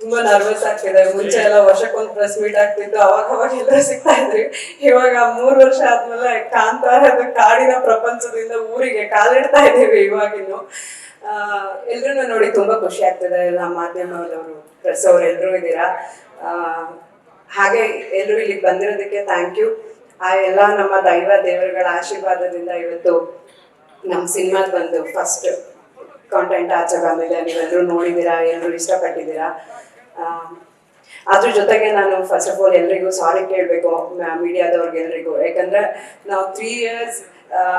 ತುಂಬಾ ನರ್ವಸ್ ಆಗ್ತಿದೆ. ಮುಂಚೆ ಎಲ್ಲ ವರ್ಷಕ್ಕೊಂದು ಪ್ರೆಸ್ ಮೀಟ್ ಆಗ್ತಿತ್ತು, ಅವಾಗ ಅವಾಗ ಎಲ್ಲ ಸಿಗ್ತಾ ಇದ್ರಿ. ಇವಾಗ ಮೂರ್ ವರ್ಷ ಆದ್ಮೇಲೆ ಕಾಂತಾರದ ಕಾಡಿನ ಪ್ರಪಂಚದಿಂದ ಊರಿಗೆ ಕಾಲಿಡ್ತಾ ಇದ್ದೀವಿ ಇವಾಗಿನ್ನು ಎಲ್ರೂ ನೋಡಿ ತುಂಬಾ ಖುಷಿ ಆಗ್ತಿದೆ ಎಲ್ಲ ಮಾಧ್ಯಮದವರು ಪ್ರೆಸ್ ಅವ್ರು ಎಲ್ಲರೂ ಇದ್ದೀರಾ? ಹಾಗೆ ಎಲ್ಲರೂ ಇಲ್ಲಿಗೆ ಬಂದಿರೋದಕ್ಕೆ ಥ್ಯಾಂಕ್ ಯು ಆ, ಎಲ್ಲ ನಮ್ಮ ದೈವ ದೇವರುಗಳ ಆಶೀರ್ವಾದದಿಂದ ಇವತ್ತು ನಮ್ಮ ಸಿನಿಮಾದ ಬಂದು ಫಸ್ಟ್ ಕಾಂಟೆಂಟ್ ಆಚೆ ಬಂದಿದೆ. ನೀವೆಲ್ಲರೂ ನೋಡಿದ್ದೀರಾ ಎಲ್ಲರೂ ಇಷ್ಟಪಟ್ಟಿದ್ದೀರಾ? ಅದ್ರ ಜೊತೆಗೆ ನಾನು ಫಸ್ಟ್ ಆಫ್ ಆಲ್ ಎಲ್ರಿಗೂ ಸಾರಿ ಕೇಳಬೇಕು ಮೀಡಿಯಾದವ್ರಿಗೆ ಎಲ್ರಿಗೂ. ಯಾಕಂದ್ರೆ ನಾವು ತ್ರೀ ಇಯರ್ಸ್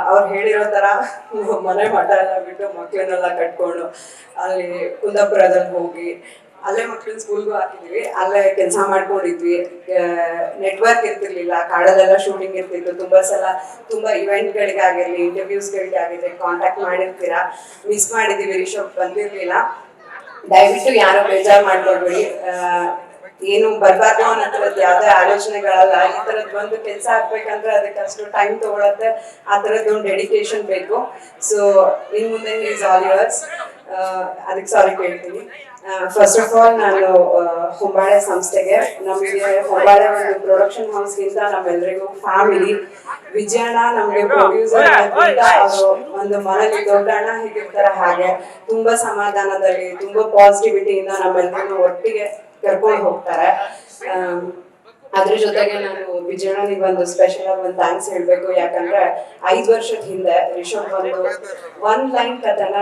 ಅವ್ರು ಹೇಳಿರೋ ಥರ ಮನೆ ಮಠ ಎಲ್ಲ ಬಿಟ್ಟು ಮಕ್ಕಳನ್ನೆಲ್ಲ ಕಟ್ಕೊಂಡು ಅಲ್ಲಿ ಕುಂದಾಪುರದಲ್ಲಿ ಹೋಗಿ, ಅಲ್ಲೇ ಮಕ್ಕಳನ್ನ ಸ್ಕೂಲ್ಗೂ ಹಾಕಿದ್ವಿ. ಅಲ್ಲೇ ಕೆಲಸ ಮಾಡ್ಕೊಂಡಿದ್ವಿ. ನೆಟ್ವರ್ಕ್ ಇರ್ತಿರ್ಲಿಲ್ಲ. ಕಾಡಲ್ಲೆಲ್ಲ ಶೂಟಿಂಗ್ ಇರ್ತಿತ್ತು. ತುಂಬಾ ಸಲ ತುಂಬಾ ಇವೆಂಟ್ಗಳಿಗೆ ಇಂಟರ್ವ್ಯೂಸ್ಗಳಿಗಾಗಿರಲಿ ಕಾಂಟ್ಯಾಕ್ಟ್ ಮಾಡಿರ್ತೀರಾ. ಮಿಸ್ ಮಾಡಿದ್ದೀವಿ ರಿಷಬ್ ಬಂದಿರ್ಲಿಲ್ಲ. ದಯವಿಟ್ಟು ಯಾರು ಬೇಜಾರು ಮಾಡ್ಕೊಳ್ಬೇಡಿ. ಏನು ಬರಬಾರ್ದು ಅನ್ನೋ ಯಾವ್ದೇ ಆಲೋಚನೆಗಳಲ್ಲ, ಈ ತರದ್ ಒಂದು ಕೆಲಸ ಆಗ್ಬೇಕಂದ್ರೆ ಅದಕ್ಕೆ ಅಷ್ಟು ಟೈಮ್ ತಗೊಳತ್ತೆ. ಆ ತರದ್ ಒಂದು ಡೆಡಿಕೇಶನ್ ಬೇಕು. ಸೊ ಇನ್ ಮುಂದೆ ಈಸ್ ಆಲ್ ಯುವರ್ಸ್ ಅದಕ್ಕೆ ಸಾರಿ ಕೇಳ್ತೀನಿ. ಫಸ್ಟ್ ಆಫ್ ಆಲ್ ನಾನು ಹೊಂಬಾಳೆ ಸಂಸ್ಥೆಗೆ, ನಮಗೆ ಹೊಂಬಾಳೆ ಒಂದು ಪ್ರೊಡಕ್ಷನ್ ಹೌಸ್ಗಿಂತ ನಮ್ಮೆಲ್ಲರಿಗೂ ಫ್ಯಾಮಿಲಿ ವಿಜಯಣ್ಣ ನಮಗೆ ಪ್ರೊಡ್ಯೂಸರ್ ಒಂದು ಮನೇಲಿ ದೊಡ್ಡಣ್ಣ ಹೇಗಿರ್ತಾರೆ ಹಾಗೆ. ತುಂಬಾ ಸಮಾಧಾನದಲ್ಲಿ, ತುಂಬಾ ಪಾಸಿಟಿವಿಟಿಯಿಂದ ನಮ್ಮೆಲ್ಲರಿಗೂ ಒಟ್ಟಿಗೆ ಕರ್ಕೊಂಡು ಹೋಗ್ತಾರೆ. ಅದ್ರ ಜೊತೆಗೆ ನಾನು ವಿಜಯಣ್ಣನಿಗೆ ಒಂದು ಸ್ಪೆಷಲ್ ಆಗಿ ಒಂದು ಥ್ಯಾಂಕ್ಸ್ ಹೇಳ್ಬೇಕು. ಯಾಕಂದ್ರೆ ಐದು ವರ್ಷದ ಹಿಂದೆ ರಿಷಬ್ ಒಂದು ಒನ್ ಲೈನ್ ಕಥನ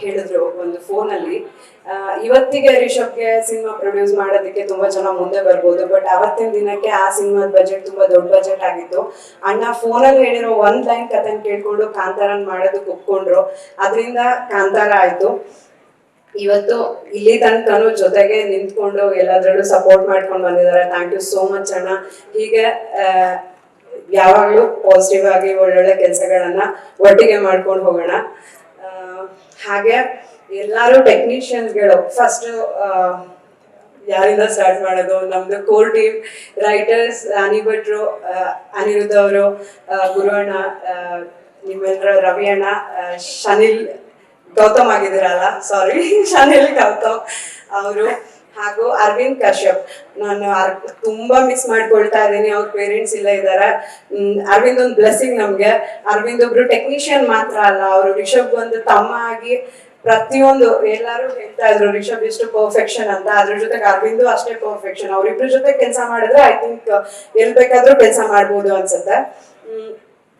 ಹೇಳಿದ್ರು ಒಂದು ಫೋನಲ್ಲಿ ಇವತ್ತಿಗೆ ರಿಷಬ್ಗೆ ಸಿನಿಮಾ ಪ್ರೊಡ್ಯೂಸ್ ಮಾಡೋದಕ್ಕೆ ತುಂಬಾ ಜನ ಮುಂದೆ ಬರ್ಬೋದು ಬಟ್ ಅವತ್ತಿನ ದಿನಕ್ಕೆ ಆ ಸಿನಿಮಾದ ಬಜೆಟ್ ತುಂಬಾ ದೊಡ್ಡ ಬಜೆಟ್ ಆಗಿತ್ತು. ಅಣ್ಣ ಫೋನಲ್ಲಿ ಹೇಳಿರೋ ಒಂದ್ ಲೈನ್ ಕಥನ್ ಕೇಳ್ಕೊಂಡು ಕಾಂತಾರನ್ ಮಾಡೋದಕ್ಕೆ ಒಪ್ಕೊಂಡ್ರು. ಅದರಿಂದ ಕಾಂತಾರ ಆಯ್ತು. ಇವತ್ತು ಇಲ್ಲಿ ತನಕನೂ ಜೊತೆಗೆ ನಿಂತ್ಕೊಂಡು ಎಲ್ಲದ್ರಲ್ಲೂ ಸಪೋರ್ಟ್ ಮಾಡ್ಕೊಂಡು ಬಂದಿದ್ದಾರೆ. ಥ್ಯಾಂಕ್ ಯು ಸೋ ಮಚ್ ಅಣ್ಣ. ಹೀಗೆ ಯಾವಾಗಲೂ ಪಾಸಿಟಿವ್ ಆಗಿ ಒಳ್ಳೊಳ್ಳೆ ಕೆಲಸಗಳನ್ನ ಒಟ್ಟಿಗೆ ಮಾಡ್ಕೊಂಡು ಹೋಗೋಣ. ಹಾಗೆ ಎಲ್ಲರೂ ಟೆಕ್ನಿಷಿಯನ್ಸ್ಗಳು ಫಸ್ಟ್ ಯಾರಿಂದ ಸ್ಟಾರ್ಟ್ ಮಾಡೋದು? ನಮ್ದು ಕೋರ್ ಟೀಮ್ ರೈಟರ್ಸ್ ಅನಿ ಭಟ್ರು ಅನಿರುದ್ಧ ಅವರು ಗುರು ಅಣ್ಣ ನಿಮ್ಮೆಲ್ಲರ ರವಿ ಅಣ್ಣ ಶನಿಲ್ ಗೌತಮ್ ಆಗಿದ್ದೀರಲ್ಲ ಸಾರಿ ಶನಿಲ್ ಗೌತಮ್ ಅವರು. ಹಾಗೂ ಅರವಿಂದ್ ಕಶ್ಯಪ್. ನಾನು ಅರ್- ತುಂಬಾ ಮಿಸ್ ಮಾಡ್ಕೊಳ್ತಾ ಇದ್ದೀನಿ ಅವ್ರ ಪೇರೆಂಟ್ಸ್ ಇಲ್ಲ ಹ್ಮ್, ಅರವಿಂದ್ ಒಂದು ಬ್ಲೆಸ್ಸಿಂಗ್ ನಮ್ಗೆ. ಅರವಿಂದ್ ಒಬ್ರು ಟೆಕ್ನಿಷಿಯನ್ ಮಾತ್ರ ಅಲ್ಲ ಅವರು ರಿಷಬ್ ಒಂದು ತಮ್ಮ ಆಗಿ ಪ್ರತಿಯೊಂದು ಎಲ್ಲರೂ ಹೇಳ್ತಾ ಇದ್ರು ರಿಷಬ್ ಎಷ್ಟು ಪರ್ಫೆಕ್ಷನ್ ಅಂತ. ಅದ್ರ ಜೊತೆಗೆ ಅರವಿಂದು ಅಷ್ಟೇ ಪರ್ಫೆಕ್ಷನ್ ಅವ್ರಿಬ್ರ ಜೊತೆ ಕೆಲಸ ಮಾಡಿದ್ರೆ ಐ ಥಿಂಕ್ ಎಲ್ ಬೇಕಾದ್ರೂ ಕೆಲಸ ಮಾಡ್ಬೋದು ಅನ್ಸುತ್ತೆ.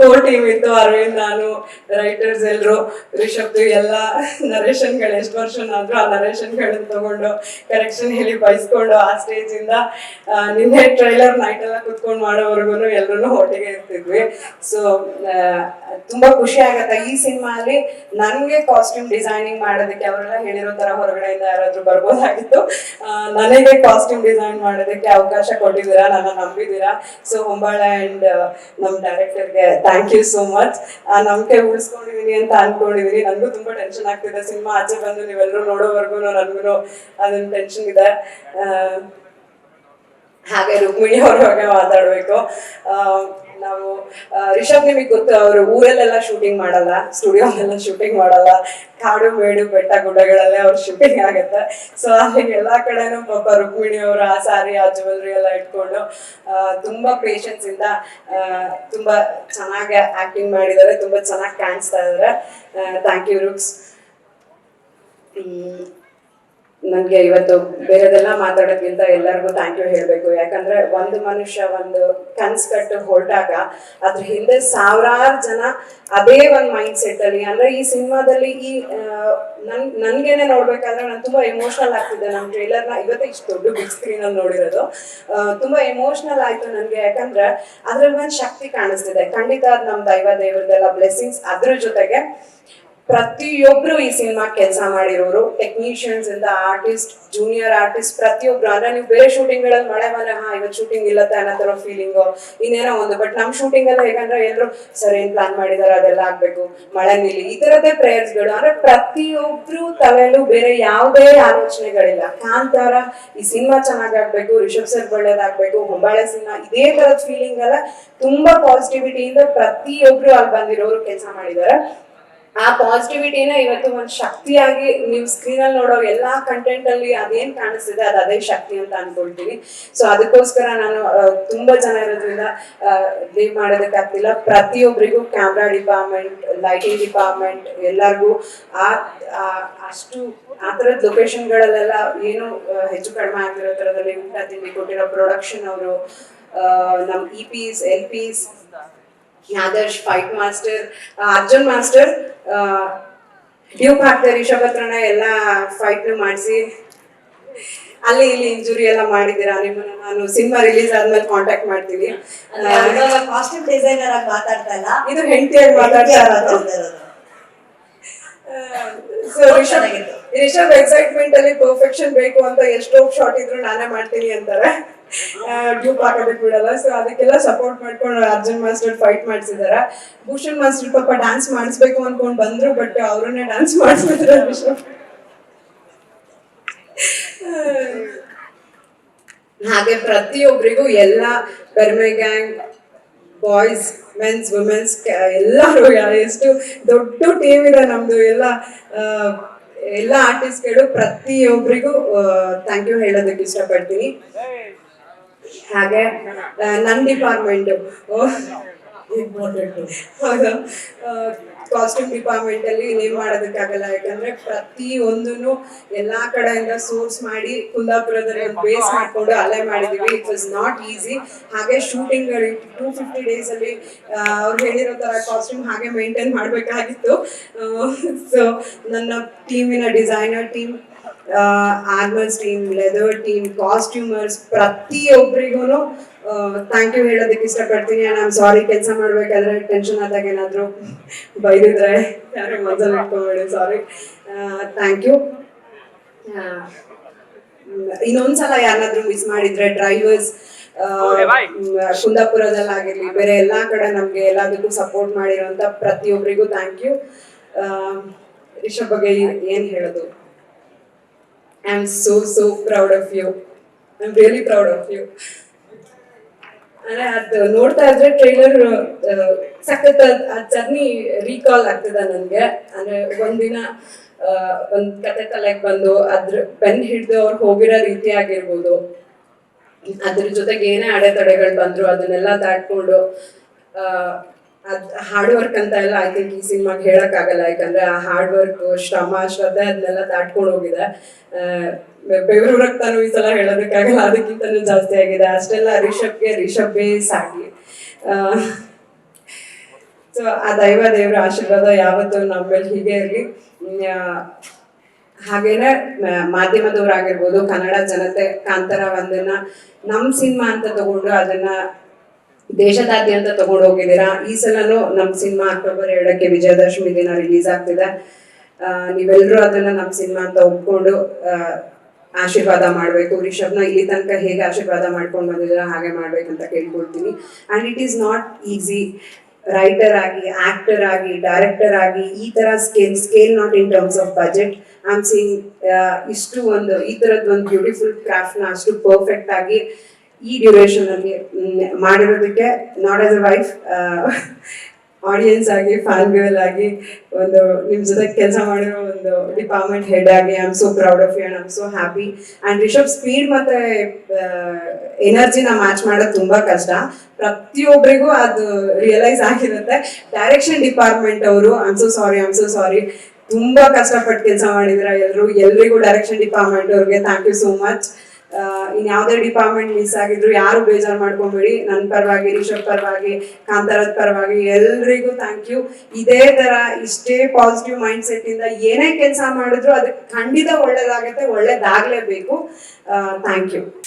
ಕೋರ್ ಟೀಮ್ ಇತ್ತು ಅರವಿಂದ್ ನಾನು ರೈಟರ್ಸ್ ಎಲ್ಲರೂ ರಿಷಬ್ದು ಎಲ್ಲ ನರೇಷನ್ಗಳು ಎಷ್ಟು ವರ್ಷನಾದ್ರೂ ಆ ನರೇಷನ್ಗಳನ್ನ ತಗೊಂಡು ಕರೆಕ್ಷನ್ ಹೇಳಿ ಬಯಸ್ಕೊಂಡು ಆ ಸ್ಟೇಜ್ ಇಂದ ನಿನ್ನೆ ಟ್ರೈಲರ್ ನೈಟ್ ಎಲ್ಲ ಕುತ್ಕೊಂಡು ಮಾಡೋವರೆಗೂ ಎಲ್ಲರೂ ಒಟ್ಟಿಗೆ ಇರ್ತಿದ್ವಿ ಸೊ ತುಂಬಾ ಖುಷಿ ಆಗತ್ತೆ. ಈ ಸಿನಿಮಾ ಅಲ್ಲಿ ನನ್ಗೆ ಕಾಸ್ಟ್ಯೂಮ್ ಡಿಸೈನಿಂಗ್ ಮಾಡೋದಕ್ಕೆ, ಅವರೆಲ್ಲ ಹೇಳಿರೋ ತರ ಹೊರಗಡೆಯಿಂದ ಯಾರಾದ್ರೂ ಬರ್ಬೋದಾಗಿತ್ತು. ನನಗೆ ಕಾಸ್ಟ್ಯೂಮ್ ಡಿಸೈನ್ ಮಾಡೋದಕ್ಕೆ ಅವಕಾಶ ಕೊಟ್ಟಿದ್ದೀರಾ, ನನ್ನ ನಂಬಿದ್ದೀರಾ? ಸೊ ಹೊಂಬಾಳ ಅಂಡ್ ನಮ್ಮ ಡೈರೆಕ್ಟರ್ಗೆ ಥ್ಯಾಂಕ್ ಯು ಸೋ ಮಚ್ ನಂಬಿಕೆ ಉಳಿಸ್ಕೊಂಡಿದೀನಿ ಅಂತ ಅನ್ಕೊಂಡಿದೀನಿ. ನನಗೂ ತುಂಬಾ ಟೆನ್ಷನ್ ಆಗ್ತಿದೆ. ಸಿನಿಮಾ ಆಚೆ ಬಂದು ನೀವೆಲ್ಲರೂ ನೋಡೋವರೆಗೂ ನನಗೂ ಅದೊಂದು ಟೆನ್ಷನ್ ಇದೆ. ಹಾಗೆ ರುಕ್ಮಿಣಿ ಅವ್ರ ಬಗ್ಗೆ ಮಾತಾಡ್ಬೇಕು. ನಾವು ರಿಷಬ್ ನಿಮಗೆ ಗೊತ್ತು, ಅವರು ಊರಲ್ಲೆಲ್ಲ ಶೂಟಿಂಗ್ ಮಾಡಲ್ಲ ಸ್ಟುಡಿಯೋದೆಲ್ಲ ಶೂಟಿಂಗ್ ಮಾಡಲ್ಲ. ಕಾಡು, ಮೇಡು, ಬೆಟ್ಟ, ಗುಡ್ಡಗಳಲ್ಲೇ ಅವ್ರ ಶೂಟಿಂಗ್ ಆಗುತ್ತೆ. ಸೊ ಅಲ್ಲಿ ಎಲ್ಲಾ ಕಡೆನೂ ಪಾಪ ರುಕ್ಮಿಣಿ ಅವರು ಆ ಸಾರಿ ಆ ಜ್ಯುವೆಲ್ರಿ ಎಲ್ಲ ಇಟ್ಕೊಂಡು ತುಂಬಾ ಪೇಷನ್ಸ್ ಇಂದ ತುಂಬಾ ಚೆನ್ನಾಗಿ ಆಕ್ಟಿಂಗ್ ಮಾಡಿದ್ದಾರೆ, ತುಂಬಾ ಚೆನ್ನಾಗಿ ಕಾಣಿಸ್ತಾ ಇದಾರೆ ಥ್ಯಾಂಕ್ ಯು ರುಕ್ಸ್ ನನಗೆ ಇವತ್ತು ಬೇರೆದೆಲ್ಲ ಮಾತಾಡೋದ್ಕಿಂತ ಎಲ್ಲರಿಗೂ ಥ್ಯಾಂಕ್ ಯು ಹೇಳಬೇಕು. ಯಾಕಂದ್ರೆ ಒಂದು ಮನುಷ್ಯ ಒಂದು ಕನ್ಸ್ ಕಟ್ಟು ಹೊರಟಾಗ ಅದ್ರ ಹಿಂದೆ ಸಾವಿರಾರು ಜನ ಅದೇ ಒಂದು ಮೈಂಡ್ ಸೆಟ್ ಅಲ್ಲಿ, ಅಂದ್ರೆ ಈ ಸಿನಿಮಾದಲ್ಲಿ ಈ ನನ್, ನನ್ಗೇನೆ ನೋಡ್ಬೇಕಾದ್ರೆ ನಾನು ತುಂಬಾ ಎಮೋಷನಲ್ ಆಗ್ತಿದ್ದೆ ನಮ್ಮ ಟ್ರೇಲರ್ನ ಇವತ್ತೇ ಇಷ್ಟು ದೊಡ್ಡ ಬಿಗ್ ಸ್ಕ್ರೀನ್ ಅಲ್ಲಿ ನೋಡಿರೋದು. ತುಂಬಾ ಎಮೋಷನಲ್ ಆಯ್ತು ನನ್ಗೆ ಯಾಕಂದ್ರೆ ಅದ್ರಲ್ಲಿ ಒಂದು ಶಕ್ತಿ ಕಾಣಿಸ್ತಿದೆ. ಖಂಡಿತ ನಮ್ಮ ನಮ್ ದೈವ ದೇವರದೆಲ್ಲ ಬ್ಲೆಸ್ಸಿಂಗ್ಸ್ ಅದ್ರ ಜೊತೆಗೆ ಪ್ರತಿಯೊಬ್ರು ಈ ಸಿನಿಮಾ ಕೆಲಸ ಮಾಡಿರೋರು ಟೆಕ್ನಿಷಿಯನ್ಸ್ ಇಂದ ಆರ್ಟಿಸ್ಟ್ ಜೂನಿಯರ್ ಆರ್ಟಿಸ್ಟ್ ಪ್ರತಿಯೊಬ್ರು. ಅಂದ್ರೆ ನೀವು ಬೇರೆ ಶೂಟಿಂಗ್ಗಳಲ್ಲಿ ಮಳೆ ಮನೆ ಹಾ, ಇವತ್ತು ಶೂಟಿಂಗ್ ಇಲ್ಲತ್ತ ಅನ್ನೋ ತರ ಫೀಲಿಂಗ್ ಇನ್ನೇನೋ ಒಂದು ಬಟ್ ನಮ್ ಶೂಟಿಂಗ್ ಎಲ್ಲ ಹೇಗಂದ್ರೆ ಎಲ್ರು, ಸರ್, ಏನ್ ಪ್ಲಾನ್ ಮಾಡಿದಾರೆ? ಅದೆಲ್ಲ ಆಗ್ಬೇಕು. ಮಳೆ ನಿಲ್ಲಿ. ಈ ತರದೇ ಪ್ರೇಯರ್ಸ್ಗಳು ಅಂದ್ರೆ ಪ್ರತಿಯೊಬ್ರು ತಲೆಯಲ್ಲೂ ಬೇರೆ ಯಾವುದೇ ಆಲೋಚನೆಗಳಿಲ್ಲ. ಕಾಂತಾರ, ಈ ಸಿನಿಮಾ ಚೆನ್ನಾಗಾಗ್ಬೇಕು, ರಿಷಬ್ ಸರ್ ಒಳ್ಳೇದಾಗ್ಬೇಕು, ಹೊಂಬಾಳೆ ಸಿನಿಮಾ. ಇದೇ ತರದ ಫೀಲಿಂಗ್ ಎಲ್ಲ ತುಂಬಾ ಪಾಸಿಟಿವಿಟಿಯಿಂದ ಪ್ರತಿಯೊಬ್ರು ಅಲ್ಲಿ ಬಂದಿರೋರು ಕೆಲಸ ಮಾಡಿದ್ದಾರೆ. ಆ ಪಾಸಿಟಿವಿಟಿನ ಇವತ್ತು ಒಂದು ಶಕ್ತಿಯಾಗಿ ನೀವು ಸ್ಕ್ರೀನ್ ಅಲ್ಲಿ ನೋಡೋ ಎಲ್ಲಾ ಕಂಟೆಂಟ್ ಅಲ್ಲಿ ಅದೇನ್ ಕಾಣಿಸ್ತಿದೆ ಅದು ಅದೇ ಶಕ್ತಿ ಅಂತ ಅನ್ಕೊಳ್ತೀನಿ. ಸೊ ಅದಕ್ಕೋಸ್ಕರ ನಾನು ತುಂಬಾ ಜನ ಇರೋದ್ರಿಂದ ಲೀವ್ ಮಾಡೋದಕ್ಕಾಗ್ತಿಲ್ಲ ಪ್ರತಿಯೊಬ್ಬರಿಗೂ ಕ್ಯಾಮ್ರಾ ಡಿಪಾರ್ಟ್ಮೆಂಟ್ ಲೈಟಿಂಗ್ ಡಿಪಾರ್ಟ್ಮೆಂಟ್ ಎಲ್ಲರಿಗೂ ಆ ಅಷ್ಟು, ಆ ಥರದ ಲೊಕೇಶನ್ಗಳಲ್ಲೆಲ್ಲ ಏನು ಹೆಚ್ಚು ಕಡಿಮೆ ಆಗಿರೋ ತರದಲ್ಲಿ ಊಟ ತಿಂಡಿ ಕೊಟ್ಟಿರೋ ಪ್ರೊಡಕ್ಷನ್ ಅವರು ನಮ್ಮ ಇ ಪಿಸ್ ಎಲ್ ಪಿಸ್ Adarsh fight master Arjun master Duke ಹಾಕ್ತಾರೆ ರಿಷಬ್ ಹತ್ರನ ಎಲ್ಲ ಫೈಟ್ ಮಾಡಿಸಿ ಅಲ್ಲಿ ಇಲ್ಲಿ ಇಂಜುರಿ ಎಲ್ಲ ಮಾಡಿದ್ದೀರಾ ನಿಮ್ಮನ್ನ ನಾನು ಸಿನಿಮಾ ರಿಲೀಸ್ ಆದ್ಮೇಲೆ ಕಾಂಟ್ಯಾಕ್ಟ್ ಮಾಡ್ತೀನಿ ಕಾಸ್ಟ್ಯೂಮ್ ಡಿಸೈನರ್ ಆಗಿ ಮಾತಾಡ್ತಾ ಇಲ್ಲ ಇದು ಹೆಂಡತಿಯಾಗಿ ಮಾತಾಡ್ತಾ. ಸೊ ರಿಷಬ್ ಚೆನ್ನಾಗಿತ್ತು. ರಿಷಬ್ ಎಕ್ಸೈಟ್ಮೆಂಟ್ ಅಲ್ಲಿ ಪರ್ಫೆಕ್ಷನ್ ಬೇಕು ಅಂತ ಎಷ್ಟೋ ಶಾಟ್ ಇದ್ರು ನಾನೇ ಮಾಡ್ತೀನಿ ಅಂತಾರೆ ಡ್ಯೂಪ್ ಹಾಕೋದಕ್ಕೆ ಬಿಡಲ್ಲ ಸೊ ಅದಕ್ಕೆಲ್ಲ ಸಪೋರ್ಟ್ ಮಾಡ್ಕೊಂಡು ಅರ್ಜುನ್ ಮಾಸ್ಟರ್ ಫೈಟ್ ಮಾಡಿಸಿದಾರ. ಭೂಷಣ್ ಮಾಸ್ಟರ್ ಪಾಪ ಡ್ಯಾನ್ಸ್ ಮಾಡಿಸ್ಬೇಕು ಅನ್ಕೊಂಡ್ ಬಂದ್ರು ಬಟ್ ಅವ್ರನ್ನೇ ಡ್ಯಾನ್ಸ್ ಮಾಡಿಸಿದ್ರ ರಿಷಬ್ ಹಾಗೆ ಪ್ರತಿಯೊಬ್ಬರಿಗೂ ಎಲ್ಲ Berme gang boys mens womens ಎಲ್ಲರೂ ಎಷ್ಟು ದೊಡ್ಡ ಟೀಮ್ ಇದೆ ನಮ್ದು. ಎಲ್ಲ ಎಲ್ಲ ಆರ್ಟಿಸ್ಟ್ಗಳು ಪ್ರತಿಯೊಬ್ಬರಿಗೂ ಥ್ಯಾಂಕ್ ಯು ಹೇಳೋದಕ್ಕೆ ಇಷ್ಟಪಡ್ತೀನಿ. ಹಾಗೆ ನನ್ನ ಡಿಪಾರ್ಟ್ಮೆಂಟು ಕಾಸ್ಟ್ಯೂಮ್ ಡಿಪಾರ್ಟ್ಮೆಂಟ್ ಅಲ್ಲಿ ನೇಮ್ ಮಾಡೋದಕ್ಕಾಗಲ್ಲ. ಯಾಕಂದ್ರೆ ಪ್ರತಿ ಒಂದೂ ಎಲ್ಲಾ ಕಡೆಯಿಂದ ಸೋರ್ಸ್ ಮಾಡಿ ಕುಂದಾಪುರದಲ್ಲಿ ಬೇಸ್ ಮಾಡ್ಕೊಂಡು ಅಲ್ಲೇ ಮಾಡಿದೀವಿ. ಇಟ್ ವಾಸ್ ನಾಟ್ ಈಸಿ ಹಾಗೆ ಶೂಟಿಂಗ್ ಟೂ ಫಿಫ್ಟಿ ಡೇಸ್ ಅಲ್ಲಿ ಅವ್ರು ಹೇಳಿರೋ ತರ ಕಾಸ್ಟ್ಯೂಮ್ ಹಾಗೆ ಮೇಂಟೈನ್ ಮಾಡಬೇಕಾಗಿತ್ತು. ಸೊ ನನ್ನ ಟೀಮಿನ designer team armours team leather team costumers ಪ್ರತಿಯೊಬ್ಬರಿಗೂ ಥ್ಯಾಂಕ್ ಯು ಹೇಳೋದಕ್ಕೆ ಇಷ್ಟಪಡ್ತೀನಿ. ಅಂಡ್ ಐಮ್ ಸಾರಿ ಕೆಲಸ ಮಾಡ್ಬೇಕಾದ್ರೆ ಟೆನ್ಷನ್ ಆದಾಗ ಏನಾದರೂ ಬೈದಿದ್ರೆ ಯಾರು ಮೊದಲು ಇಟ್ಕೊಬೇಡಿ ಸಾರಿ ಥ್ಯಾಂಕ್ ಯು ಇನ್ನೊಂದ್ಸಲ ಯಾರನ್ನಾದ್ರೂ ಮಿಸ್ ಮಾಡಿದ್ರೆ ಡ್ರೈವರ್ಸ್ ಕುಂದಾಪುರದಲ್ಲಾಗಿರ್ಲಿ ಬೇರೆ ಎಲ್ಲಾ ಕಡೆ ನಮ್ಗೆ ಎಲ್ಲದಕ್ಕೂ ಸಪೋರ್ಟ್ ಮಾಡಿರೋಂಥ ಪ್ರತಿಯೊಬ್ಬರಿಗೂ ಥ್ಯಾಂಕ್ ಯು ರಿಷಬ್ ಬಗ್ಗೆ ಏನ್ ಹೇಳೋದು? I am so, proud of you I am really proud of you ಅಂದ್ರೆ ಅದು ನೋಡ್ತಾ ಇದ್ರೆ ಟ್ರೈಲರ್ ಸಖತ್ ಆ ಜರ್ನಿ ರೀಕಾಲ್ ಆಗ್ತದೆ ನನ್ಗೆ. ಅಂದ್ರೆ ಒಂದಿನ ಒಂದು ಒಂದ್ ಕತೆ ತಲೆಗೆ ಬಂದು ಅದ್ರ ಬೆನ್ ಹಿಡ್ದು ಅವ್ರು ಹೋಗಿರೋ ರೀತಿ ಆಗಿರ್ಬೋದು. ಅದ್ರ ಜೊತೆಗೆ ಏನೇ ಅಡೆತಡೆಗಳು ಬಂದ್ರು ಅದನ್ನೆಲ್ಲ ದಾಟ್ಕೊಂಡು ಆ, ಅದ್ ಹಾರ್ಡ್ ವರ್ಕ್ ಅಂತ ಎಲ್ಲ ಐ ತಿಂಕ್ ಈ ಸಿನಿಮಾಗೆ ಹೇಳಕ್ ಆಗಲ್ಲ. ಯಾಕಂದ್ರೆ ಆ ಹಾರ್ಡ್ ವರ್ಕ್ ಶ್ರಮ, ಶ್ರದ್ಧೆ ಅದನ್ನೆಲ್ಲ ದಾಟ್ಕೊಂಡು ಹೋಗಿದೆ. ಬೆವರು ರಕ್ತನೂ ಈ ಸಲ ಹೇಳೋದಕ್ಕಾಗಲ್ಲ ಅದಕ್ಕಿಂತನೂ ಜಾಸ್ತಿ ಆಗಿದೆ. ಅಷ್ಟೆಲ್ಲ ರಿಷಬ್ಗೆ ರಿಷಭೇ ಸಾಗಿ ಸೊ ಆ ದೈವ ದೇವರ ಆಶೀರ್ವಾದ ಯಾವತ್ತೂ ನಮ್ಮ ಮೇಲೆ ಹೀಗೆ ಇರಲಿ. ಹಾಗೇನೆ ಮಾಧ್ಯಮದವರಾಗಿರ್ಬೋದು, ಕನ್ನಡ ಜನತೆ, ಕಾಂತರ ಒಂದನ್ನ ನಮ್ಮ ಸಿನಿಮಾ ಅಂತ ತಗೊಂಡು ಅದನ್ನ ದೇಶದಾದ್ಯಂತ ತಗೊಂಡು ಹೋಗಿದ್ದೀರಾ? ಈ ಸಲನು ನಮ್ ಸಿನಿಮಾ ಅಕ್ಟೋಬರ್ ಎರಡಕ್ಕೆ ವಿಜಯದಶಮಿ ದಿನ ರಿಲೀಸ್ ಆಗ್ತಿದೆ. ನೀವೆಲ್ಲರೂ ಅದನ್ನ ನಮ್ ಸಿನಿಮಾ ಅಂತ ಒಪ್ಕೊಂಡು ಆಶೀರ್ವಾದ ಮಾಡಬೇಕು. ರಿಷಬ್ನ ಇಲ್ಲಿ ತನಕ ಹೇಗೆ ಆಶೀರ್ವಾದ ಮಾಡ್ಕೊಂಡು ಬಂದಿದ್ದೀರಾ, ಹಾಗೆ ಮಾಡ್ಬೇಕಂತ ಕೇಳ್ಕೊಳ್ತೀನಿ. And it is not easy writer ಆಗಿ ಆಕ್ಟರ್ ಆಗಿ ಡೈರೆಕ್ಟರ್ ಆಗಿ, ಈ ತರ scale scale not in terms of budget I am seeing ಇಷ್ಟು ಒಂದು, ಈ ತರದ್ ಒಂದು ಬ್ಯೂಟಿಫುಲ್ ಕ್ರಾಫ್ಟ್ನ ಅಷ್ಟು ಪರ್ಫೆಕ್ಟ್ ಆಗಿ ಈ ಡ್ಯೂರೇಷನ್ ಅಲ್ಲಿ ಮಾಡಿರೋದಕ್ಕೆ not as a wife audience ಆಗಿ ಫ್ಯಾನ್ ಗರ್ಲ್ ಆಗಿ, ಒಂದು ನಿಮ್ ಜೊತೆ ಕೆಲಸ ಮಾಡಿರೋ ಒಂದು ಡಿಪಾರ್ಟ್ಮೆಂಟ್ ಹೆಡ್ ಆಗಿ I am so proud of you and I am so happy and Rishab speed ಮತ್ತೆ ಎನರ್ಜಿನ ಮ್ಯಾಚ್ ಮಾಡೋದು ತುಂಬಾ ಕಷ್ಟ. ಪ್ರತಿಯೊಬ್ಬರಿಗೂ ಅದು ರಿಯಲೈಸ್ ಆಗಿರುತ್ತೆ. ಡೈರೆಕ್ಷನ್ ಡಿಪಾರ್ಟ್ಮೆಂಟ್ ಅವರು I am so sorry I am so sorry ತುಂಬಾ ಕಷ್ಟಪಟ್ಟು ಕೆಲಸ ಮಾಡಿದ್ರ ಎಲ್ರು? ಎಲ್ರಿಗೂ ಡೈರೆಕ್ಷನ್ ಡಿಪಾರ್ಟ್ಮೆಂಟ್ ಅವ್ರಿಗೆ thank you so much in ಯಾವ್ದೇ ಡಿಪಾರ್ಟ್ಮೆಂಟ್ ಮಿಸ್ ಆಗಿದ್ರು ಯಾರು ಬೇಜಾರು ಮಾಡ್ಕೊಂಬೇಡಿ. ನನ್ನ ಪರವಾಗಿ, ರಿಷಬ್ ಪರವಾಗಿ, ಕಾಂತಾರದ್ ಪರವಾಗಿ ಎಲ್ರಿಗೂ ಥ್ಯಾಂಕ್ ಯು ಇದೇ ತರ ಇಷ್ಟೇ ಪಾಸಿಟಿವ್ ಮೈಂಡ್ ಸೆಟ್ ಇಂದ ಏನೇ ಕೆಲಸ ಮಾಡಿದ್ರು ಅದಕ್ಕೆ ಖಂಡಿತ ಒಳ್ಳೇದಾಗತ್ತೆ, ಒಳ್ಳೇದಾಗ್ಲೇಬೇಕು. Thank you